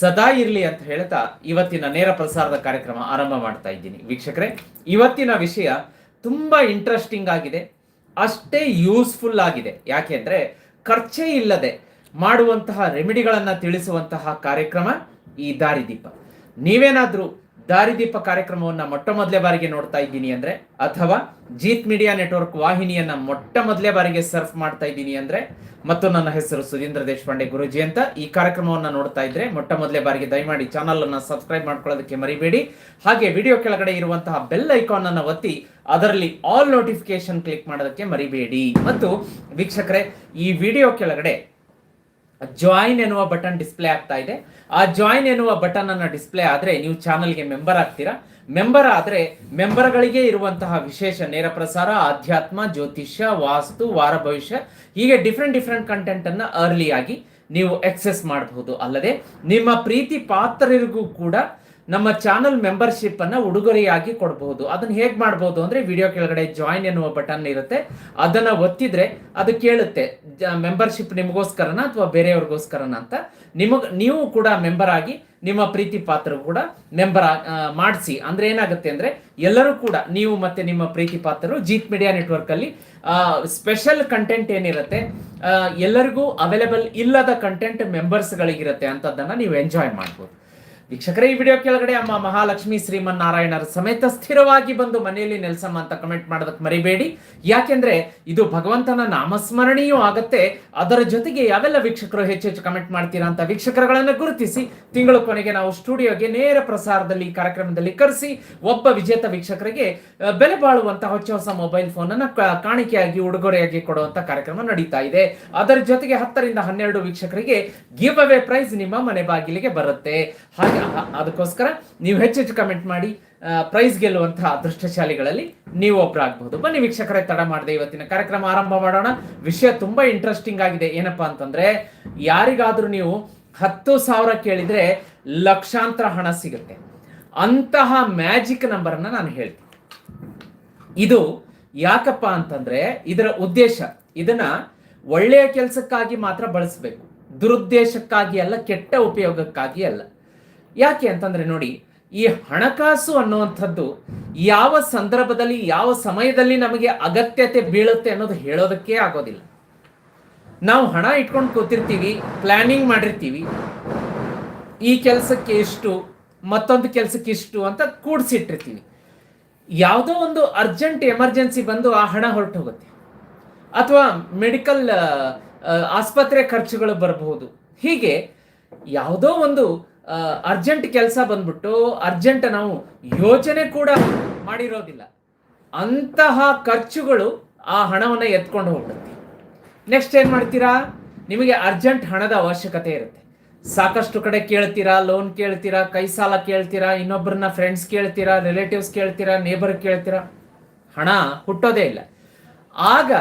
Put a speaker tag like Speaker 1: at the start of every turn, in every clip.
Speaker 1: ಸದಾ ಇರಲಿ ಅಂತ ಹೇಳ್ತಾ ಇವತ್ತಿನ ನೇರ ಪ್ರಸಾರದ ಕಾರ್ಯಕ್ರಮ ಆರಂಭ ಮಾಡ್ತಾ ಇದ್ದೀನಿ. ವೀಕ್ಷಕರೇ, ಇವತ್ತಿನ ವಿಷಯ ತುಂಬ ಇಂಟ್ರೆಸ್ಟಿಂಗ್ ಆಗಿದೆ. ಅಷ್ಟೇ ಯೂಸ್ಫುಲ್ ಆಗಿದೆ. ಯಾಕೆಂದ್ರೆ ಖರ್ಚೇ ಇಲ್ಲದೆ ಮಾಡುವಂತಹ ರೆಮಿಡಿಗಳನ್ನು ತಿಳಿಸುವಂತಹ ಕಾರ್ಯಕ್ರಮ ಈ ದಾರಿದೀಪ. ನೀವೇನಾದ್ರೂ ದಾರಿದೀಪ ಕಾರ್ಯಕ್ರಮವನ್ನ ಮೊಟ್ಟ ಮೊದಲೇ ಬಾರಿಗೆ ನೋಡ್ತಾ ಇದ್ದೀನಿ ಅಂದ್ರೆ, ಅಥವಾ ಜೀತ್ ಮೀಡಿಯಾ ನೆಟ್ವರ್ಕ್ ವಾಹಿನಿಯನ್ನ ಮೊಟ್ಟ ಮೊದಲೇ ಬಾರಿಗೆ ಸರ್ಫ್ ಮಾಡ್ತಾ ಇದ್ದೀನಿ ಅಂದ್ರೆ, ಮತ್ತು ನನ್ನ ಹೆಸರು ಸುಧೀಂದ್ರ ದೇಶಪಾಂಡೆ ಗುರುಜಿ ಅಂತ ಈ ಕಾರ್ಯಕ್ರಮವನ್ನ ನೋಡ್ತಾ ಇದ್ರೆ ಮೊಟ್ಟ ಮೊದಲೇ ಬಾರಿಗೆ ದಯಮಾಡಿ ಚಾನಲ್ ಅನ್ನ ಸಬ್ಸ್ಕ್ರೈಬ್ ಮಾಡ್ಕೊಳ್ಳೋದಕ್ಕೆ ಮರಿಬೇಡಿ. ಹಾಗೆ ವಿಡಿಯೋ ಕೆಳಗಡೆ ಇರುವಂತಹ ಬೆಲ್ ಐಕಾನ್ ಅನ್ನ ಒತ್ತಿ ಅದರಲ್ಲಿ ಆಲ್ ನೋಟಿಫಿಕೇಶನ್ ಕ್ಲಿಕ್ ಮಾಡೋದಕ್ಕೆ ಮರಿಬೇಡಿ. ಮತ್ತು ವೀಕ್ಷಕರೇ, ಈ ವಿಡಿಯೋ ಕೆಳಗಡೆ ಜಾಯಿನ್ ಎನ್ನುವ ಬಟನ್ ಡಿಸ್ಪ್ಲೇ ಆಗ್ತಾ ಇದೆ. ಆ ಜಾಯಿನ್ ಎನ್ನುವ ಬಟನ್ ಅನ್ನ ಡಿಸ್ಪ್ಲೇ ಆದ್ರೆ ನೀವು ಚಾನಲ್ಗೆ ಮೆಂಬರ್ ಆಗ್ತೀರಾ? ಮೆಂಬರ್ ಆದ್ರೆ ಮೆಂಬರ್ಗಳಿಗೆ ಇರುವಂತಹ ವಿಶೇಷ ನೇರ ಪ್ರಸಾರ, ಆಧ್ಯಾತ್ಮ, ಜ್ಯೋತಿಷ್ಯ, ವಾಸ್ತು, ವಾರ ಭವಿಷ್ಯ, ಹೀಗೆ ಡಿಫ್ರೆಂಟ್ ಡಿಫ್ರೆಂಟ್ ಕಂಟೆಂಟ್ ಅನ್ನ ಅರ್ಲಿ ಆಗಿ ನೀವು ಎಕ್ಸೆಸ್ ಮಾಡಬಹುದು. ಅಲ್ಲದೆ ನಿಮ್ಮ ಪ್ರೀತಿ ಪಾತ್ರರಿಗೂ ಕೂಡ ನಮ್ಮ ಚಾನಲ್ ಮೆಂಬರ್ಶಿಪ್ ಅನ್ನ ಉಡುಗೊರೆಯಾಗಿ ಕೊಡಬಹುದು ಅದನ್ನ ಹೇಗೆ ಮಾಡಬಹುದು ಅಂದ್ರೆ ವಿಡಿಯೋ ಕೆಳಗಡೆ ಜಾಯಿನ್ ಎನ್ನುವ ಬಟನ್ ಇರುತ್ತೆ. ಅದನ್ನ ಒತ್ತಿದ್ರೆ ಅದು ಕೇಳುತ್ತೆ. ಮೆಂಬರ್ಶಿಪ್ ನಿಮಗೋಸ್ಕರನ ಅಥವಾ ಬೇರೆಯವ್ರಿಗೋಸ್ಕರನ ಅಂತ. ನಿಮಗ್, ನೀವು ಕೂಡ ಮೆಂಬರ್ ಆಗಿ ನಿಮ್ಮ ಪ್ರೀತಿ ಪಾತ್ರ ಕೂಡ ಮೆಂಬರ್ ಮಾಡಿಸಿ. ಅಂದ್ರೆ ಏನಾಗುತ್ತೆ ಅಂದ್ರೆ ಎಲ್ಲರೂ ಕೂಡ, ನೀವು ಮತ್ತೆ ನಿಮ್ಮ ಪ್ರೀತಿ ಪಾತ್ರರು ಜೀತ್ ಮೀಡಿಯಾ ನೆಟ್ವರ್ಕ್ ಅಲ್ಲಿ ಸ್ಪೆಷಲ್ ಕಂಟೆಂಟ್ ಏನಿರುತ್ತೆ ಎಲ್ಲರಿಗೂ ಅವೈಲೇಬಲ್ ಇಲ್ಲದ ಕಂಟೆಂಟ್ ಮೆಂಬರ್ಸ್ಗಳಿಗಿರುತ್ತೆ ಅಂತದನ್ನ ನೀವು ಎಂಜಾಯ್ ಮಾಡ್ಬೋದು. ವೀಕ್ಷಕರೇ, ಈ ವಿಡಿಯೋ ಕೆಳಗಡೆ ಅಮ್ಮ ಮಹಾಲಕ್ಷ್ಮಿ ಶ್ರೀಮನ್ನಾರಾಯಣರ ಸಮೇತ ಸ್ಥಿರವಾಗಿ ಬಂದು ಮನೆಯಲ್ಲಿ ನೆಲೆಸಮ್ಮ ಅಂತ ಕಮೆಂಟ್ ಮಾಡೋದಕ್ಕೆ ಮರಿಬೇಡಿ. ಯಾಕೆಂದ್ರೆ ಇದು ಭಗವಂತನ ನಾಮಸ್ಮರಣೆಯೂ ಆಗತ್ತೆ. ಅದರ ಜೊತೆಗೆ ಯಾವೆಲ್ಲ ವೀಕ್ಷಕರು ಹೆಚ್ಚು ಹೆಚ್ಚು ಕಮೆಂಟ್ ಮಾಡ್ತೀರಾ ಅಂತ ವೀಕ್ಷಕರುಗಳನ್ನು ಗುರುತಿಸಿ ತಿಂಗಳ ಕೊನೆಗೆ ನಾವು ಸ್ಟುಡಿಯೋಗೆ ನೇರ ಪ್ರಸಾರದಲ್ಲಿ ಕಾರ್ಯಕ್ರಮದಲ್ಲಿ ಕರೆಸಿ ಒಬ್ಬ ವಿಜೇತ ವೀಕ್ಷಕರಿಗೆ ಬೆಲೆ ಬಾಳುವಂತಹ ಹೊಸ ಹೊಸ ಮೊಬೈಲ್ ಫೋನ್ ಅನ್ನು ಕಾಣಿಕೆಯಾಗಿ, ಉಡುಗೊರೆಯಾಗಿ ಕೊಡುವಂತ ಕಾರ್ಯಕ್ರಮ ನಡೀತಾ ಇದೆ. ಅದರ ಜೊತೆಗೆ ಹತ್ತರಿಂದ ಹನ್ನೆರಡು ವೀಕ್ಷಕರಿಗೆ ಗಿವ್ ಅವೇ ಪ್ರೈಸ್ ನಿಮ್ಮ ಮನೆ ಬಾಗಿಲಿಗೆ ಬರುತ್ತೆ. ಹಾಗೆ ಅದಕ್ಕೋಸ್ಕರ ನೀವು ಹೆಚ್ಚೆಚ್ಚು ಕಮೆಂಟ್ ಮಾಡಿ ಪ್ರೈಸ್ ಗೆಲ್ಲುವಂತಹ ಅದೃಷ್ಟಶಾಲಿಗಳಲ್ಲಿ ನೀವು ಒಬ್ಬರಾಗಬಹುದು ಬನ್ನಿ ವೀಕ್ಷಕರೇ, ತಡ ಮಾಡದೆ ಇವತ್ತಿನ ಕಾರ್ಯಕ್ರಮ ಆರಂಭ ಮಾಡೋಣ. ವಿಷಯ ತುಂಬಾ ಇಂಟ್ರೆಸ್ಟಿಂಗ್ ಆಗಿದೆ. ಏನಪ್ಪಾ ಅಂತಂದ್ರೆ, ಯಾರಿಗಾದ್ರೂ ನೀವು ಹತ್ತು ಸಾವಿರ ಕೇಳಿದ್ರೆ ಲಕ್ಷಾಂತರ ಹಣ ಸಿಗುತ್ತೆ. ಅಂತಹ ಮ್ಯಾಜಿಕ್ ನಂಬರ್ ಅನ್ನ ನಾನು ಹೇಳ್ತೀನಿ. ಇದು ಯಾಕಪ್ಪ ಅಂತಂದ್ರೆ, ಇದರ ಉದ್ದೇಶ, ಇದನ್ನ ಒಳ್ಳೆಯ ಕೆಲಸಕ್ಕಾಗಿ ಮಾತ್ರ ಬಳಸಬೇಕು. ದುರುದ್ದೇಶಕ್ಕಾಗಿ ಅಲ್ಲ, ಕೆಟ್ಟ ಉಪಯೋಗಕ್ಕಾಗಿ ಅಲ್ಲ. ಯಾಕೆ ಅಂತಂದ್ರೆ ನೋಡಿ, ಈ ಹಣಕಾಸು ಅನ್ನುವಂಥದ್ದು ಯಾವ ಸಂದರ್ಭದಲ್ಲಿ, ಯಾವ ಸಮಯದಲ್ಲಿ ನಮಗೆ ಅಗತ್ಯತೆ ಬೀಳುತ್ತೆ ಅನ್ನೋದು ಹೇಳೋದಕ್ಕೆ ಆಗೋದಿಲ್ಲ. ನಾವು ಹಣ ಇಟ್ಕೊಂಡು ಕೂತಿರ್ತೀವಿ ಪ್ಲಾನಿಂಗ್ ಮಾಡಿರ್ತೀವಿ. ಈ ಕೆಲಸಕ್ಕೆ ಇಷ್ಟು, ಮತ್ತೊಂದು ಕೆಲಸಕ್ಕೆ ಇಷ್ಟು ಅಂತ ಕೂಡಿಸಿಟ್ಟಿರ್ತೀವಿ. ಯಾವುದೋ ಒಂದು ಅರ್ಜೆಂಟ್ ಎಮರ್ಜೆನ್ಸಿ ಬಂದು ಆ ಹಣ ಹೊರಟು ಹೋಗುತ್ತೆ ಅಥವಾ ಮೆಡಿಕಲ್ ಆಸ್ಪತ್ರೆ ಖರ್ಚುಗಳು ಬರಬಹುದು. ಹೀಗೆ ಯಾವುದೋ ಒಂದು ಅರ್ಜೆಂಟ್ ಕೆಲಸ ಬಂದ್ಬಿಟ್ಟು ಅರ್ಜೆಂಟ್ ನಾವು ಯೋಚನೆ ಕೂಡ ಮಾಡಿರೋದಿಲ್ಲ. ಅಂತಹ ಖರ್ಚುಗಳು ಆ ಹಣವನ್ನು ಎತ್ಕೊಂಡು ಹೋಗ್ಬಿಡುತ್ತೆ ನೆಕ್ಸ್ಟ್ ಏನು ಮಾಡ್ತೀರಾ? ನಿಮಗೆ ಅರ್ಜೆಂಟ್ ಹಣದ ಅವಶ್ಯಕತೆ ಇರುತ್ತೆ. ಸಾಕಷ್ಟು ಕಡೆ ಕೇಳ್ತೀರಾ ಲೋನ್ ಕೇಳ್ತೀರಾ, ಕೈ ಸಾಲ ಕೇಳ್ತೀರಾ ಇನ್ನೊಬ್ಬರನ್ನ ಫ್ರೆಂಡ್ಸ್ ಕೇಳ್ತೀರಾ ರಿಲೇಟಿವ್ಸ್ ಕೇಳ್ತೀರಾ ನೇಬರ್ ಕೇಳ್ತೀರಾ? ಹಣ ಹುಟ್ಟೋದೇ ಇಲ್ಲ. ಆಗ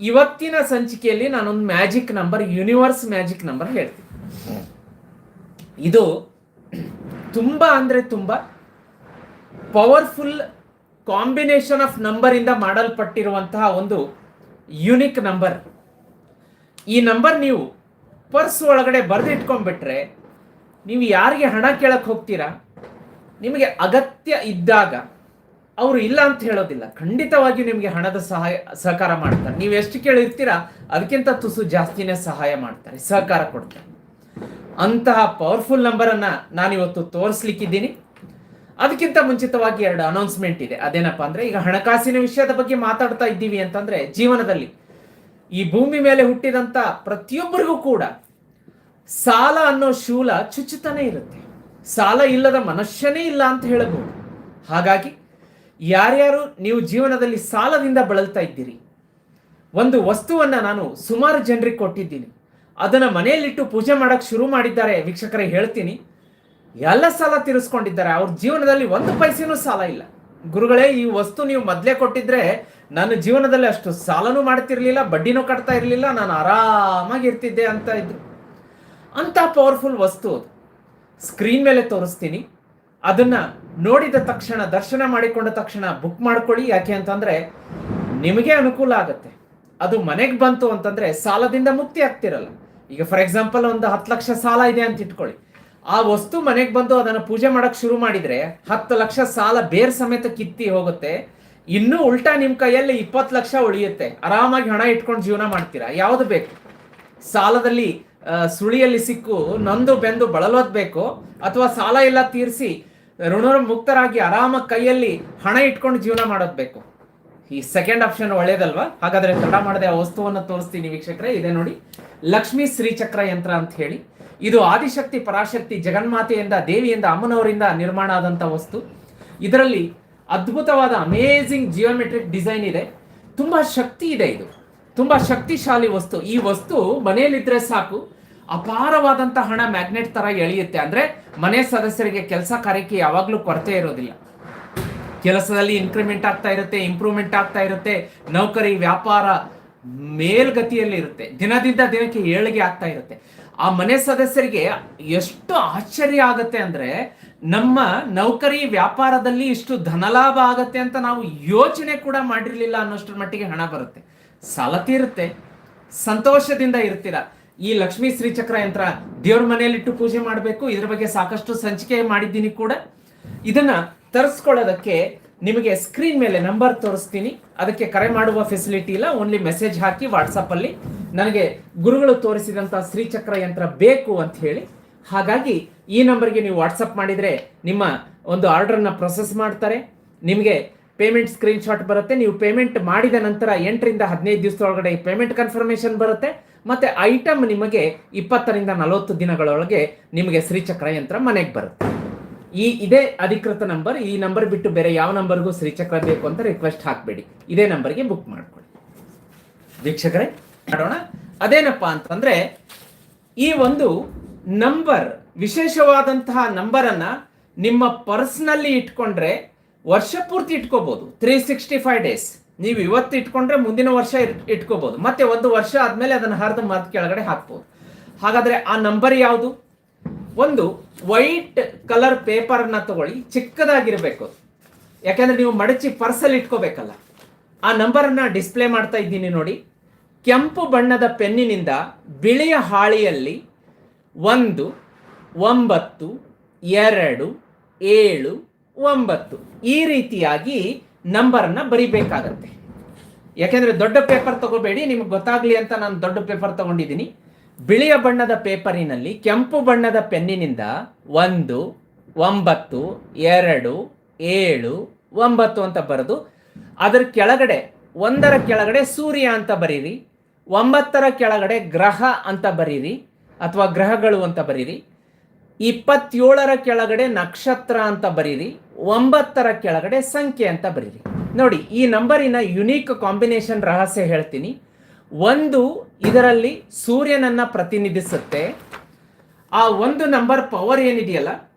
Speaker 1: ಇವತ್ತಿನ ಸಂಚಿಕೆಯಲ್ಲಿ ನಾನೊಂದು magic number universe magic number ಹೇಳ್ತೀನಿ. ಇದು ತುಂಬ ಅಂದರೆ ತುಂಬ ಪವರ್ಫುಲ್ ಕಾಂಬಿನೇಷನ್ ಆಫ್ ನಂಬರಿಂದ ಮಾಡಲ್ಪಟ್ಟಿರುವಂತಹ ಒಂದು ಯುನಿಕ್ ನಂಬರ್ ಈ ನಂಬರ್ ನೀವು ಪರ್ಸ್ ಒಳಗಡೆ ಬರೆದಿಟ್ಕೊಂಡ್ಬಿಟ್ರೆ ನೀವು ಯಾರಿಗೆ ಹಣ ಕೇಳಕ್ಕೆ ಹೋಗ್ತೀರಾ? ನಿಮಗೆ ಅಗತ್ಯ ಇದ್ದಾಗ ಅವರು ಇಲ್ಲ ಅಂತ ಹೇಳೋದಿಲ್ಲ. ಖಂಡಿತವಾಗಿಯೂ ನಿಮಗೆ ಹಣದ ಸಹಾಯ, ಸಹಕಾರ ಮಾಡ್ತಾರೆ. ನೀವು ಎಷ್ಟು ಕೇಳಿರ್ತೀರಾ, ಅದಕ್ಕಿಂತ ತುಸು ಜಾಸ್ತಿನೇ ಸಹಾಯ ಮಾಡ್ತಾರೆ, ಸಹಕಾರ ಕೊಡ್ತಾರೆ. ಅಂತಹ ಪವರ್ಫುಲ್ ನಂಬರ್ ಅನ್ನ ನಾನಿವತ್ತು ತೋರಿಸ್ಲಿಕ್ಕಿದ್ದೀನಿ. ಅದಕ್ಕಿಂತ ಮುಂಚಿತವಾಗಿ ಎರಡು ಅನೌನ್ಸ್ಮೆಂಟ್ ಇದೆ. ಅದೇನಪ್ಪ ಅಂದ್ರೆ, ಈಗ ಹಣಕಾಸಿನ ವಿಷಯದ ಬಗ್ಗೆ ಮಾತಾಡ್ತಾ ಇದ್ದೀವಿ ಅಂತಂದ್ರೆ, ಜೀವನದಲ್ಲಿ ಈ ಭೂಮಿ ಮೇಲೆ ಹುಟ್ಟಿದಂತ ಪ್ರತಿಯೊಬ್ಬರಿಗೂ ಕೂಡ ಸಾಲ ಅನ್ನೋ ಶೂಲ ಚುಚ್ಚುತ್ತಾನೆ ಇರುತ್ತೆ. ಸಾಲ ಇಲ್ಲದ ಮನುಷ್ಯನೇ ಇಲ್ಲ ಅಂತ ಹೇಳಬಹುದು. ಹಾಗಾಗಿ ಯಾರ್ಯಾರು ನೀವು ಜೀವನದಲ್ಲಿ ಸಾಲದಿಂದ ಬಳಲ್ತಾ ಇದ್ದೀರಿ, ಒಂದು ವಸ್ತುವನ್ನ ನಾನು ಸುಮಾರು ಜನರಿಗೆ ಕೊಟ್ಟಿದ್ದೀನಿ. ಅದನ್ನ ಮನೆಯಲ್ಲಿಟ್ಟು ಪೂಜೆ ಮಾಡೋಕ್ಕೆ ಶುರು ಮಾಡಿದ್ದಾರೆ. ವೀಕ್ಷಕರೇ, ಹೇಳ್ತೀನಿ. ಎಲ್ಲ ಸಾಲ ತೀರಿಸ್ಕೊಂಡಿದ್ದಾರೆ. ಅವ್ರ ಜೀವನದಲ್ಲಿ ಒಂದು ಪೈಸೆನೂ ಸಾಲ ಇಲ್ಲ. ಗುರುಗಳೇ, ಈ ವಸ್ತು ನೀವು ಮೊದಲೇ ಕೊಟ್ಟಿದ್ರೆ ನನ್ನ ಜೀವನದಲ್ಲಿ ಅಷ್ಟು ಸಾಲನೂ ಮಾಡ್ತಿರ್ಲಿಲ್ಲ, ಬಡ್ಡಿನೂ ಕಟ್ತಾ ಇರಲಿಲ್ಲ, ನಾನು ಆರಾಮಾಗಿ ಇರ್ತಿದ್ದೆ ಅಂತ ಇದ್ರು. ಅಂತ ಪವರ್ಫುಲ್ ವಸ್ತು ಅದು. ಸ್ಕ್ರೀನ್ ಮೇಲೆ ತೋರಿಸ್ತೀನಿ. ಅದನ್ನ ನೋಡಿದ ತಕ್ಷಣ, ದರ್ಶನ ಮಾಡಿಕೊಂಡ ತಕ್ಷಣ ಬುಕ್ ಮಾಡ್ಕೊಳ್ಳಿ. ಯಾಕೆ ಅಂತಂದ್ರೆ, ನಿಮಗೆ ಅನುಕೂಲ ಆಗುತ್ತೆ. ಅದು ಮನೆಗೆ ಬಂತು ಅಂತಂದ್ರೆ ಸಾಲದಿಂದ ಮುಕ್ತಿ ಆಗ್ತಿರಲ್ಲ. ಈಗ ಫಾರ್ ಎಕ್ಸಾಂಪಲ್ ಒಂದು ಹತ್ತು ಲಕ್ಷ ಸಾಲ ಇದೆ ಅಂತ ಇಟ್ಕೊಳ್ಳಿ. ಆ ವಸ್ತು ಮನೆಗೆ ಬಂದು ಅದನ್ನ ಪೂಜೆ ಮಾಡಕ್ ಶುರು ಮಾಡಿದ್ರೆ ಹತ್ತು ಲಕ್ಷ ಸಾಲ ಬೇರೆ ಸಮೇತ ಕಿತ್ತಿ ಹೋಗುತ್ತೆ. ಇನ್ನೂ ಉಲ್ಟಾ ನಿಮ್ ಕೈಯಲ್ಲಿ ಇಪ್ಪತ್ತು ಲಕ್ಷ ಉಳಿಯುತ್ತೆ. ಆರಾಮಾಗಿ ಹಣ ಇಟ್ಕೊಂಡು ಜೀವನ ಮಾಡ್ತೀರಾ? ಯಾವ್ದು ಬೇಕು? ಸಾಲದಲ್ಲಿ ಸುಳಿಯಲ್ಲಿ ಸಿಕ್ಕು, ನೊಂದು ಬೆಂದು ಬಳಲೋದ್ ಬೇಕು, ಅಥವಾ ಸಾಲ ಎಲ್ಲ ತೀರಿಸಿ ಋಣ ಮುಕ್ತರಾಗಿ ಆರಾಮಾಗಿ ಕೈಯಲ್ಲಿ ಹಣ ಇಟ್ಕೊಂಡು ಜೀವನ ಮಾಡೋದ್ ಬೇಕು? ಈ ಸೆಕೆಂಡ್ ಆಪ್ಷನ್ ಒಳ್ಳೇದಲ್ವಾ? ಹಾಗಾದ್ರೆ ತಡ ಮಾಡದೆ ಆ ವಸ್ತುವನ್ನು ತೋರಿಸ್ತೀನಿ ವೀಕ್ಷಕರೇ. ಇದೆ ನೋಡಿ. ಲಕ್ಷ್ಮೀ ಶ್ರೀಚಕ್ರ ಯಂತ್ರ ಅಂತ ಹೇಳಿ. ಇದು ಆದಿಶಕ್ತಿ ಪರಾಶಕ್ತಿ ಜಗನ್ಮಾತೆಯಿಂದ, ದೇವಿಯಿಂದ, ಅಮ್ಮನವರಿಂದ ನಿರ್ಮಾಣ ಆದಂಥ ವಸ್ತು. ಇದರಲ್ಲಿ ಅದ್ಭುತವಾದ ಅಮೇಝಿಂಗ್ ಜಿಯೋಮೆಟ್ರಿಕ್ ಡಿಸೈನ್ ಇದೆ. ತುಂಬಾ ಶಕ್ತಿ ಇದೆ ಇದು. ತುಂಬಾ ಶಕ್ತಿಶಾಲಿ ವಸ್ತು. ಈ ವಸ್ತು ಮನೆಯಲ್ಲಿದ್ದರೆ ಸಾಕು. ಅಪಾರವಾದಂಥ ಹಣ ಮ್ಯಾಗ್ನೆಟ್ ಥರ ಎಳೆಯುತ್ತೆ. ಅಂದ್ರೆ ಮನೆ ಸದಸ್ಯರಿಗೆ ಕೆಲಸ ಕಾರ್ಯಕ್ಕೆ ಯಾವಾಗಲೂ ಕೊರತೆ ಇರೋದಿಲ್ಲ. ಕೆಲಸದಲ್ಲಿ ಇನ್ಕ್ರಿಮೆಂಟ್ ಆಗ್ತಾ ಇರುತ್ತೆ ಇಂಪ್ರೂವ್ಮೆಂಟ್ ಆಗ್ತಾ ಇರುತ್ತೆ. ನೌಕರಿ, ವ್ಯಾಪಾರ ಮೇಲ್ಗತಿಯಲ್ಲಿ ಇರುತ್ತೆ. ದಿನದಿಂದ ದಿನಕ್ಕೆ ಏಳಿಗೆ ಆಗ್ತಾ ಇರುತ್ತೆ. ಆ ಮನೆ ಸದಸ್ಯರಿಗೆ ಎಷ್ಟು ಆಶ್ಚರ್ಯ ಆಗತ್ತೆ ಅಂದ್ರೆ ನಮ್ಮ ನೌಕರಿ ವ್ಯಾಪಾರದಲ್ಲಿ ಇಷ್ಟು ಧನಲಾಭ ಆಗತ್ತೆ ಅಂತ ನಾವು ಯೋಚನೆ ಕೂಡ ಮಾಡಿರ್ಲಿಲ್ಲ ಅನ್ನೋಷ್ಟರ ಮಟ್ಟಿಗೆ ಹಣ ಬರುತ್ತೆ. ಸಾಲ ತೀರುತ್ತೆ. ಸಂತೋಷದಿಂದ ಇರ್ತೀರ. ಈ ಲಕ್ಷ್ಮೀ ಶ್ರೀಚಕ್ರ ಯಂತ್ರ ದೇವ್ರ ಮನೆಯಲ್ಲಿಟ್ಟು ಪೂಜೆ ಮಾಡಬೇಕು. ಇದ್ರ ಬಗ್ಗೆ ಸಾಕಷ್ಟು ಸಂಚಿಕೆ ಮಾಡಿದ್ದೀನಿ ಕೂಡ. ಇದನ್ನ ತರಿಸ್ಕೊಳ್ಳೋದಕ್ಕೆ ನಿಮಗೆ ಸ್ಕ್ರೀನ್ ಮೇಲೆ ನಂಬರ್ ತೋರಿಸ್ತೀನಿ. ಅದಕ್ಕೆ ಕರೆ ಮಾಡುವ ಫೆಸಿಲಿಟಿ ಇಲ್ಲ. ಓನ್ಲಿ ಮೆಸೇಜ್ ಹಾಕಿ ವಾಟ್ಸಪ್ಪಲ್ಲಿ ನನಗೆ ಗುರುಗಳು ತೋರಿಸಿದಂಥ ಶ್ರೀಚಕ್ರ ಯಂತ್ರ ಬೇಕು ಅಂತ ಹೇಳಿ. ಹಾಗಾಗಿ ಈ ನಂಬರ್ಗೆ ನೀವು ವಾಟ್ಸಪ್ ಮಾಡಿದ್ರೆ ನಿಮ್ಮ ಒಂದು ಆರ್ಡರ್ನ ಪ್ರೊಸೆಸ್ ಮಾಡ್ತಾರೆ. ನಿಮಗೆ ಪೇಮೆಂಟ್ ಸ್ಕ್ರೀನ್ಶಾಟ್ ಬರುತ್ತೆ. ನೀವು ಪೇಮೆಂಟ್ ಮಾಡಿದ ನಂತರ ಎಂಟರಿಂದ ಹದಿನೈದು ದಿವಸದೊಳಗಡೆ ಪೇಮೆಂಟ್ ಕನ್ಫರ್ಮೇಷನ್ ಬರುತ್ತೆ. ಮತ್ತೆ ಐಟಮ್ ನಿಮಗೆ ಇಪ್ಪತ್ತರಿಂದ ನಲವತ್ತು ದಿನಗಳೊಳಗೆ ನಿಮಗೆ ಶ್ರೀಚಕ್ರ ಯಂತ್ರ ಮನೆಗೆ ಬರುತ್ತೆ. ಈ ಇದೇ ಅಧಿಕೃತ ನಂಬರ್, ಈ ನಂಬರ್ ಬಿಟ್ಟು ಬೇರೆ ಯಾವ ನಂಬರ್ಗೂ ಶ್ರೀಚಕ್ರ ಬೇಕು ಅಂತ ರಿಕ್ವೆಸ್ಟ್ ಹಾಕಬೇಡಿ. ಇದೇ ನಂಬರ್ಗೆ ಬುಕ್ ಮಾಡ್ಕೊಳ್ಳಿ. ವೀಕ್ಷಕರೇ, ಮಾಡೋಣ. ಅದೇನಪ್ಪ ಅಂತಂದ್ರೆ, ಈ ಒಂದು ನಂಬರ್, ವಿಶೇಷವಾದಂತಹ ನಂಬರ್ ಅನ್ನ ನಿಮ್ಮ ಪರ್ಸ್ನಲ್ಲಿ ಇಟ್ಕೊಂಡ್ರೆ ವರ್ಷ ಪೂರ್ತಿ ಇಟ್ಕೋಬಹುದು ತ್ರೀ ಸಿಕ್ಸ್ಟಿ ಫೈವ್ ಡೇಸ್ ನೀವು ಇವತ್ತು ಇಟ್ಕೊಂಡ್ರೆ ಮುಂದಿನ ವರ್ಷ ಇಟ್- ಇಟ್ಕೋಬಹುದು ಮತ್ತೆ ಒಂದು ವರ್ಷ ಆದ್ಮೇಲೆ ಅದನ್ನ ಹರಿದು ಮರದ ಕೆಳಗಡೆ ಹಾಕ್ಬೋದು. ಹಾಗಾದ್ರೆ ಆ ನಂಬರ್ ಯಾವುದು? ಒಂದು ವೈಟ್ ಕಲರ್ ಪೇಪರ್ನ ತಗೊಳ್ಳಿ, ಚಿಕ್ಕದಾಗಿರಬೇಕು. ಯಾಕೆಂದ್ರೆ ನೀವು ಮಡಚಿ ಪರ್ಸಲ್ಲಿ ಇಟ್ಕೋಬೇಕಲ್ಲ. ಆ ನಂಬರನ್ನು ಡಿಸ್ಪ್ಲೇ ಮಾಡ್ತಾ ಇದ್ದೀನಿ ನೋಡಿ. ಕೆಂಪು ಬಣ್ಣದ ಪೆನ್ನಿನಿಂದ ಬಿಳಿಯ ಹಾಳಿಯಲ್ಲಿ ಒಂದು, ಒಂಬತ್ತು, ಎರಡು, ಏಳು, ಒಂಬತ್ತು ಈ ರೀತಿಯಾಗಿ ನಂಬರನ್ನು ಬರಿಬೇಕಾಗತ್ತೆ. ಯಾಕೆಂದ್ರೆ ದೊಡ್ಡ ಪೇಪರ್ ತಗೋಬೇಡಿ, ನಿಮ್ಗೆ ಗೊತ್ತಾಗ್ಲಿ ಅಂತ ನಾನು ದೊಡ್ಡ ಪೇಪರ್ ತಗೊಂಡಿದ್ದೀನಿ. ಬಿಳಿಯ ಬಣ್ಣದ ಪೇಪರಿನಲ್ಲಿ ಕೆಂಪು ಬಣ್ಣದ ಪೆನ್ನಿನಿಂದ ಒಂದು, ಒಂಬತ್ತು, ಎರಡು, ಏಳು, ಒಂಬತ್ತು ಅಂತ ಬರೆದು ಅದರ ಕೆಳಗಡೆ, ಒಂದರ ಕೆಳಗಡೆ ಸೂರ್ಯ ಅಂತ ಬರೀರಿ, ಒಂಬತ್ತರ ಕೆಳಗಡೆ ಗ್ರಹ ಅಂತ ಬರೀರಿ, ಅಥವಾ ಗ್ರಹಗಳು ಅಂತ ಬರೀರಿ, ಇಪ್ಪತ್ತೇಳರ ಕೆಳಗಡೆ ನಕ್ಷತ್ರ ಅಂತ ಬರೀರಿ, ಒಂಬತ್ತರ ಕೆಳಗಡೆ ಸಂಖ್ಯೆ ಅಂತ ಬರೀರಿ. ನೋಡಿ, ಈ ನಂಬರಿನ ಯುನೀಕ್ ಕಾಂಬಿನೇಷನ್ ರಹಸ್ಯ ಹೇಳ್ತೀನಿ. ಒಂದು ಇದರಲ್ಲಿ ಸೂರ್ಯನನ್ನ ಪ್ರತಿನಿಧಿಸುತ್ತೆ. ಆ ಒಂದು ನಂಬರ್ ಪವರ್ ಏನಿದೆಯಲ್ಲ,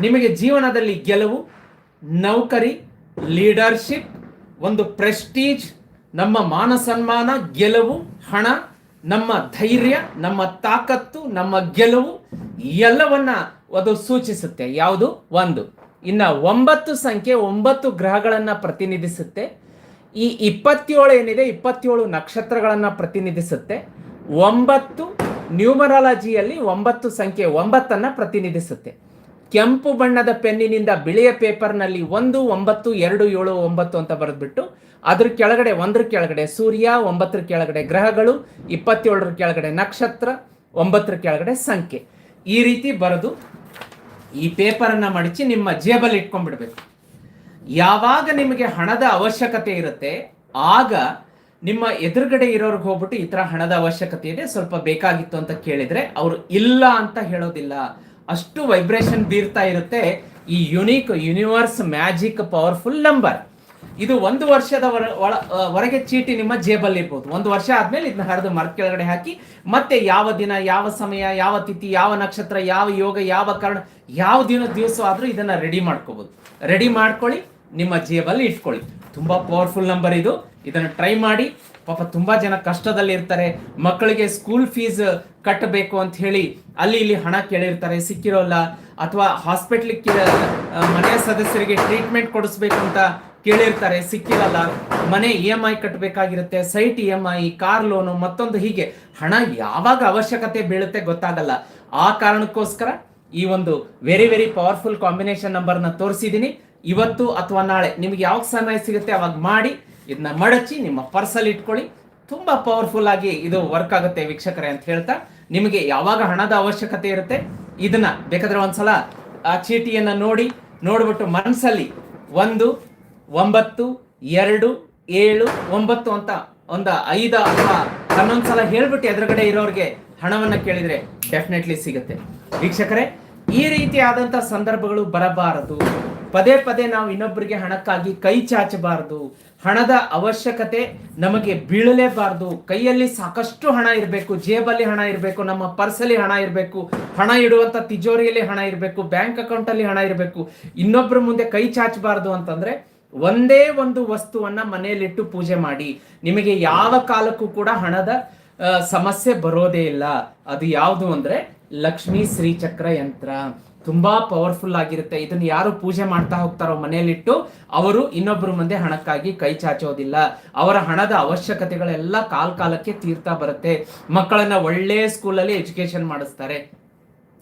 Speaker 1: ನಿಮಗೆ ಜೀವನದಲ್ಲಿ ಗೆಲುವು, ನೌಕರಿ ಲೀಡರ್ಶಿಪ್ ಒಂದು ಪ್ರೆಸ್ಟೀಜ್ ನಮ್ಮ ಮಾನ ಸನ್ಮಾನ ಗೆಲುವು, ಹಣ, ನಮ್ಮ ಧೈರ್ಯ, ನಮ್ಮ ತಾಕತ್ತು, ನಮ್ಮ ಗೆಲುವು, ಎಲ್ಲವನ್ನ ಅದು ಸೂಚಿಸುತ್ತೆ. ಯಾವುದು? ಒಂದು. ಇನ್ನ ಒಂಬತ್ತು ಸಂಖ್ಯೆ, ಒಂಬತ್ತು ಗ್ರಹಗಳನ್ನ ಪ್ರತಿನಿಧಿಸುತ್ತೆ. ಈ ಇಪ್ಪತ್ತೇಳು ಏನಿದೆ, ಇಪ್ಪತ್ತೇಳು ನಕ್ಷತ್ರಗಳನ್ನು ಪ್ರತಿನಿಧಿಸುತ್ತೆ. ಒಂಬತ್ತು ನ್ಯೂಮರಾಲಜಿಯಲ್ಲಿ ಒಂಬತ್ತು ಸಂಖ್ಯೆ ಒಂಬತ್ತನ್ನು ಪ್ರತಿನಿಧಿಸುತ್ತೆ. ಕೆಂಪು ಬಣ್ಣದ ಪೆನ್ನಿನಿಂದ ಬಿಳಿಯ ಪೇಪರ್ನಲ್ಲಿ ಒಂದು, ಒಂಬತ್ತು, ಎರಡು, ಏಳು, ಒಂಬತ್ತು ಅಂತ ಬರೆದ್ಬಿಟ್ಟು, ಅದ್ರ ಕೆಳಗಡೆ ಒಂದ್ರ ಕೆಳಗಡೆ ಸೂರ್ಯ, ಒಂಬತ್ತರ ಕೆಳಗಡೆ ಗ್ರಹಗಳು, ಇಪ್ಪತ್ತೇಳರ ಕೆಳಗಡೆ ನಕ್ಷತ್ರ, ಒಂಬತ್ತರ ಕೆಳಗಡೆ ಸಂಖ್ಯೆ. ಈ ರೀತಿ ಬರೆದು ಈ ಪೇಪರನ್ನು ಮಡಚಿ ನಿಮ್ಮ ಜೇಬಲ್ಲಿ ಇಟ್ಕೊಂಡ್ಬಿಡ್ಬೇಕು. ಯಾವಾಗ ನಿಮಗೆ ಹಣದ ಅವಶ್ಯಕತೆ ಇರುತ್ತೆ, ಆಗ ನಿಮ್ಮ ಎದುರುಗಡೆ ಇರೋರ್ಗೆ ಹೋಗ್ಬಿಟ್ಟು ಈ ತರ ಹಣದ ಅವಶ್ಯಕತೆ ಇದೆ, ಸ್ವಲ್ಪ ಬೇಕಾಗಿತ್ತು ಅಂತ ಕೇಳಿದ್ರೆ ಅವರು ಇಲ್ಲ ಅಂತ ಹೇಳೋದಿಲ್ಲ. ಅಷ್ಟು ವೈಬ್ರೇಷನ್ ಬೀರ್ತಾ ಇರುತ್ತೆ ಈ unique universe magic powerful number ಇದು ಒಂದು ವರ್ಷದ ಹೊರಗೆ ಚೀಟಿ ನಿಮ್ಮ ಜೇಬಲ್ಲಿ ಇರ್ಬೋದು. ಒಂದು ವರ್ಷ ಆದ್ಮೇಲೆ ಇದನ್ನ ಹರಿದು ಮರದ ಕೆಳಗಡೆ ಹಾಕಿ, ಮತ್ತೆ ಯಾವ ದಿನ, ಯಾವ ಸಮಯ, ಯಾವ ತಿಥಿ, ಯಾವ ನಕ್ಷತ್ರ, ಯಾವ ಯೋಗ, ಯಾವ ಕಾರಣ, ಯಾವ ದಿನ ದಿವಸ ಆದ್ರೂ ಇದನ್ನ ರೆಡಿ ಮಾಡ್ಕೋಬಹುದು ರೆಡಿ ಮಾಡ್ಕೊಳ್ಳಿ. ನಿಮ್ಮ ಜೇಬಲ್ಲಿ ಇಟ್ಕೊಳ್ಳಿ. ತುಂಬ ಪವರ್ಫುಲ್ ನಂಬರ್ ಇದು. ಇದನ್ನು ಟ್ರೈ ಮಾಡಿ. ಪಾಪ ತುಂಬ ಜನ ಕಷ್ಟದಲ್ಲಿ ಇರ್ತಾರೆ. ಮಕ್ಕಳಿಗೆ ಸ್ಕೂಲ್ ಫೀಸ್ ಕಟ್ಟಬೇಕು ಅಂತ ಹೇಳಿ ಅಲ್ಲಿ ಇಲ್ಲಿ ಹಣ ಕೇಳಿರ್ತಾರೆ. ಸಿಕ್ಕಿರೋಲ್ಲ ಅಥವಾ ಹಾಸ್ಪಿಟ್ಲಿಗೆ ಮನೆಯ ಸದಸ್ಯರಿಗೆ ಟ್ರೀಟ್ಮೆಂಟ್ ಕೊಡಿಸ್ಬೇಕು ಅಂತ ಕೇಳಿರ್ತಾರೆ. ಸಿಕ್ಕಿರಲ್ಲ. ಮನೆ E M I ಕಟ್ಟಬೇಕಾಗಿರುತ್ತೆ. Site E M I car loan ಮತ್ತೊಂದು ಹೀಗೆ. ಹಣ ಯಾವಾಗ ಅವಶ್ಯಕತೆ ಬೀಳುತ್ತೆ ಗೊತ್ತಾಗಲ್ಲ. ಆ ಕಾರಣಕ್ಕೋಸ್ಕರ ಈ ಒಂದು ವೆರಿ ವೆರಿ ಪವರ್ಫುಲ್ ಕಾಂಬಿನೇಷನ್ ನಂಬರ್ನ ತೋರಿಸಿದ್ದೀನಿ ಇವತ್ತು ಅಥವಾ ನಾಳೆ ನಿಮ್ಗೆ ಯಾವಾಗ ಸಮಯ ಸಿಗುತ್ತೆ ಅವಾಗ ಮಾಡಿ ಇದನ್ನ ಮಡಚಿ, ನಿಮ್ಮ ಪರ್ಸಲ್ಲಿ ಇಟ್ಕೊಳ್ಳಿ. ತುಂಬಾ ಪವರ್ಫುಲ್ ಆಗಿ ಇದು ವರ್ಕ್ ಆಗುತ್ತೆ ವೀಕ್ಷಕರೇ ಅಂತ ಹೇಳ್ತಾ, ನಿಮಗೆ ಯಾವಾಗ ಹಣದ ಅವಶ್ಯಕತೆ ಇರುತ್ತೆ, ಇದನ್ನ ಬೇಕಾದ್ರೆ ಒಂದ್ಸಲ ಆ ಚೀಟಿಯನ್ನು ನೋಡಿ, ನೋಡ್ಬಿಟ್ಟು ಮನಸ್ಸಲ್ಲಿ ಒಂದು, ಒಂಬತ್ತು, ಎರಡು, ಏಳು, ಒಂಬತ್ತು ಅಂತ ಒಂದು ಐದು ಅಥವಾ ಹನ್ನೊಂದು ಸಲ ಹೇಳ್ಬಿಟ್ಟು ಎದುರುಗಡೆ ಇರೋರಿಗೆ ಹಣವನ್ನ ಕೇಳಿದ್ರೆ ಡೆಫಿನೆಟ್ಲಿ ಸಿಗುತ್ತೆ. ವೀಕ್ಷಕರೇ, ಈ ರೀತಿಯಾದಂಥ ಸಂದರ್ಭಗಳು ಬರಬಾರದು. ಪದೇ ಪದೇ ನಾವು ಇನ್ನೊಬ್ಬರಿಗೆ ಹಣಕ್ಕಾಗಿ ಕೈ ಚಾಚಬಾರದು. ಹಣದ ಅವಶ್ಯಕತೆ ನಮಗೆ ಬೀಳಲೇಬಾರದು. ಕೈಯಲ್ಲಿ ಸಾಕಷ್ಟು ಹಣ ಇರಬೇಕು, ಜೇಬಲ್ಲಿ ಹಣ ಇರಬೇಕು, ನಮ್ಮ ಪರ್ಸಲ್ಲಿ ಹಣ ಇರಬೇಕು, ಹಣ ಇಡುವಂಥ ತಿಜೋರಿಯಲ್ಲಿ ಹಣ ಇರಬೇಕು, ಬ್ಯಾಂಕ್ ಅಕೌಂಟ್ ಅಲ್ಲಿ ಹಣ ಇರಬೇಕು. ಇನ್ನೊಬ್ಬರ ಮುಂದೆ ಕೈ ಚಾಚಬಾರದು ಅಂತಂದ್ರೆ ಒಂದೇ ಒಂದು ವಸ್ತುವನ್ನ ಮನೆಯಲ್ಲಿಟ್ಟು ಪೂಜೆ ಮಾಡಿ. ನಿಮಗೆ ಯಾವ ಕಾಲಕ್ಕೂ ಕೂಡ ಹಣದ ಸಮಸ್ಯೆ ಬರೋದೇ ಇಲ್ಲ. ಅದು ಯಾವುದು ಅಂದ್ರೆ ಲಕ್ಷ್ಮೀ ಶ್ರೀಚಕ್ರ ಯಂತ್ರ. ತುಂಬಾ ಪವರ್ಫುಲ್ ಆಗಿರುತ್ತೆ. ಇದನ್ನ ಯಾರು ಪೂಜೆ ಮಾಡ್ತಾ ಹೋಗ್ತಾರೋ ಮನೆಯಲ್ಲಿಟ್ಟು ಅವರು ಇನ್ನೊಬ್ಬರ ಮುಂದೆ ಹಣಕ್ಕಾಗಿ ಕೈ ಚಾಚೋದಿಲ್ಲ. ಅವರ ಹಣದ ಅವಶ್ಯಕತೆಗಳೆಲ್ಲ ಕಾಲ್ ಕಾಲಕ್ಕೆ ತೀರ್ತಾ ಬರುತ್ತೆ. ಮಕ್ಕಳನ್ನ ಒಳ್ಳೆ ಸ್ಕೂಲಲ್ಲಿ ಎಜುಕೇಶನ್ ಮಾಡಿಸ್ತಾರೆ.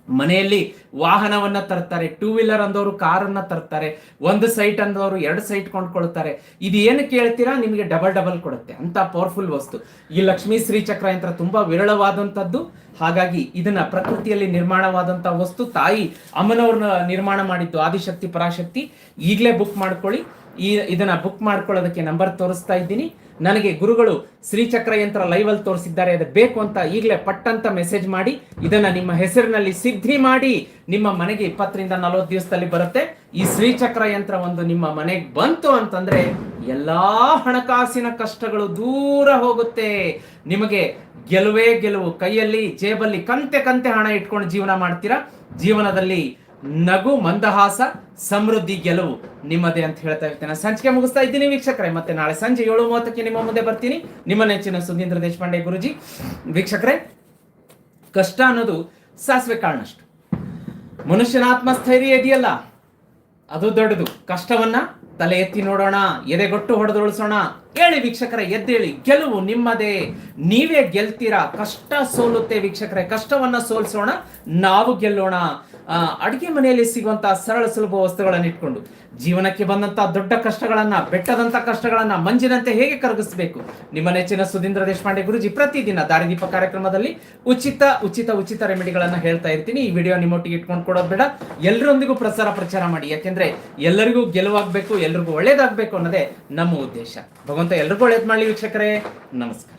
Speaker 1: ಮನೆಯಲ್ಲಿ ವಾಹನವನ್ನ ತರ್ತಾರೆ ಟೂ ವೀಲರ್ ಅಂದವರು ಕಾರನ್ನ ತರ್ತಾರೆ, ಒಂದು ಸೈಟ್ ಅಂದವರು ಎರಡು ಸೈಟ್ ಕೊಂಡ್ಕೊಳ್ತಾರೆ. ಇದು ಏನು ಕೇಳ್ತೀರಾ ನಿಮಗೆ ಡಬಲ್ ಡಬಲ್ ಕೊಡುತ್ತೆ. ಅಂತ ಪವರ್ಫುಲ್ ವಸ್ತು. ಈ ಲಕ್ಷ್ಮೀ ಶ್ರೀ ಚಕ್ರ ಯಂತ್ರ ತುಂಬಾ ವಿರಳವಾದಂಥದ್ದು. ಹಾಗಾಗಿ ಇದನ್ನ ಪ್ರಕೃತಿಯಲ್ಲಿ ನಿರ್ಮಾಣವಾದಂತಹ ವಸ್ತು ತಾಯಿ ಅಮ್ಮನವ್ರನ್ನ ನಿರ್ಮಾಣ ಮಾಡಿದ್ದು ಆದಿಶಕ್ತಿ, ಪರಾಶಕ್ತಿ, ಈಗಲೇ ಬುಕ್ ಮಾಡ್ಕೊಳ್ಳಿ. ಈ ಇದನ್ನ ಬುಕ್ ಮಾಡ್ಕೊಳ್ಳೋದಕ್ಕೆ ನಂಬರ್ ತೋರಿಸ್ತಾ ಇದ್ದೀನಿ. ನನಗೆ ಗುರುಗಳು ಶ್ರೀಚಕ್ರ ಯಂತ್ರ ಲೈವ್ ಅಲ್ಲಿ ತೋರಿಸಿದ್ದಾರೆ. ಅದು ಬೇಕು ಅಂತ ಈಗಲೇ ಪಟ್ಟಂತ ಮೆಸೇಜ್ ಮಾಡಿ, ಇದನ್ನ ನಿಮ್ಮ ಹೆಸರಿನಲ್ಲಿ ಸಿದ್ಧಿ ಮಾಡಿ, ನಿಮ್ಮ ಮನೆಗೆ ಇಪ್ಪತ್ತರಿಂದ ನಲವತ್ತು ದಿವಸದಲ್ಲಿ ಬರುತ್ತೆ. ಈ ಶ್ರೀಚಕ್ರ ಯಂತ್ರ ಒಂದು ನಿಮ್ಮ ಮನೆಗೆ ಬಂತು ಅಂತಂದ್ರೆ ಎಲ್ಲಾ ಹಣಕಾಸಿನ ಕಷ್ಟಗಳು ದೂರ ಹೋಗುತ್ತೆ. ನಿಮಗೆ ಗೆಲುವೇ ಗೆಲುವು. ಕೈಯಲ್ಲಿ, ಜೇಬಲ್ಲಿ ಕಂತೆ ಕಂತೆ ಹಣ ಇಟ್ಕೊಂಡು ಜೀವನ ಮಾಡ್ತೀರಾ? ಜೀವನದಲ್ಲಿ ನಗು ಮಂದಹಾಸ, ಸಮೃದ್ಧಿ ಗೆಲುವು ನಿಮ್ಮದೇ ಅಂತ ಹೇಳ್ತಾ ಇರ್ತೇನೆ. ಸಂಚಿಕೆ ಮುಗಿಸ್ತಾ ಇದ್ದೀನಿ ವೀಕ್ಷಕರೇ. ಮತ್ತೆ ನಾಳೆ ಸಂಜೆ ಏಳು ಮೂವತ್ತಕ್ಕೆ ನಿಮ್ಮ ಮುಂದೆ ಬರ್ತೀನಿ. ನಿಮ್ಮ ನೆಚ್ಚಿನ ಸುಧೀಂದ್ರ ದೇಶಪಾಂಡೆ ಗುರುಜಿ. ವೀಕ್ಷಕರೇ, ಕಷ್ಟ ಅನ್ನೋದು ಸಾಸಿವೆ ಕಾರಣಷ್ಟು ಮನುಷ್ಯನ ಆತ್ಮಸ್ಥೈರ್ಯ ಇದೆಯಲ್ಲ, ಅದು ದೊಡ್ಡದು. ಕಷ್ಟವನ್ನ ತಲೆ ಎತ್ತಿ ನೋಡೋಣ ಎದೆಗೊಟ್ಟು ಹೊಡೆದು ಉಳಿಸೋಣ ಹೇಳಿ ವೀಕ್ಷಕರ, ಎದ್ದೇಳಿ, ಗೆಲುವು ನಿಮ್ಮದೇ. ನೀವೇ ಗೆಲ್ತೀರಾ? ಕಷ್ಟ ಸೋಲುತ್ತೆ ವೀಕ್ಷಕರೇ, ಕಷ್ಟವನ್ನ ಸೋಲಿಸೋಣ, ನಾವು ಗೆಲ್ಲೋಣ. ಅಡುಗೆ ಮನೆಯಲ್ಲಿ ಸಿಗುವಂತಹ ಸರಳ ಸುಲಭ ವಸ್ತುಗಳನ್ನು ಇಟ್ಕೊಂಡು, ಜೀವನಕ್ಕೆ ಬಂದಂತಹ ದೊಡ್ಡ ಕಷ್ಟಗಳನ್ನ, ಬೆಟ್ಟದಂತ ಕಷ್ಟಗಳನ್ನ, ಮಂಜಿನಂತೆ ಹೇಗೆ ಕರಗಿಸಬೇಕು? ನಿಮ್ಮ ನೆಚ್ಚಿನ ಸುಧೀಂದ್ರ ದೇಶಪಾಂಡೆ ಗುರುಜಿ ಪ್ರತಿದಿನ ದಾರಿದೀಪ ಕಾರ್ಯಕ್ರಮದಲ್ಲಿ ಉಚಿತ ಉಚಿತ ಉಚಿತ ರೆಮಿಡಿಗಳನ್ನ ಹೇಳ್ತಾ ಇರ್ತೀನಿ. ಈ ವಿಡಿಯೋ ನಿಮ್ಮೊಟ್ಟಿಗೆ ಇಟ್ಕೊಂಡು ಕೊಡೋದು ಬೇಡ. ಎಲ್ಲರೊಂದಿಗೂ ಪ್ರಸಾರ ಪ್ರಚಾರ ಮಾಡಿ. ಯಾಕೆಂದ್ರೆ, ಎಲ್ಲರಿಗೂ ಗೆಲುವಾಗಬೇಕು, ಎಲ್ರಿಗೂ ಒಳ್ಳೇದಾಗಬೇಕು ಅನ್ನೋದೇ ನಮ್ಮ ಉದ್ದೇಶ. ಭಗವಂತ ಎಲ್ರಿಗೂ ಒಳ್ಳೇದು ಮಾಡಲಿ ವೀಕ್ಷಕರೇ. ನಮಸ್ಕಾರ.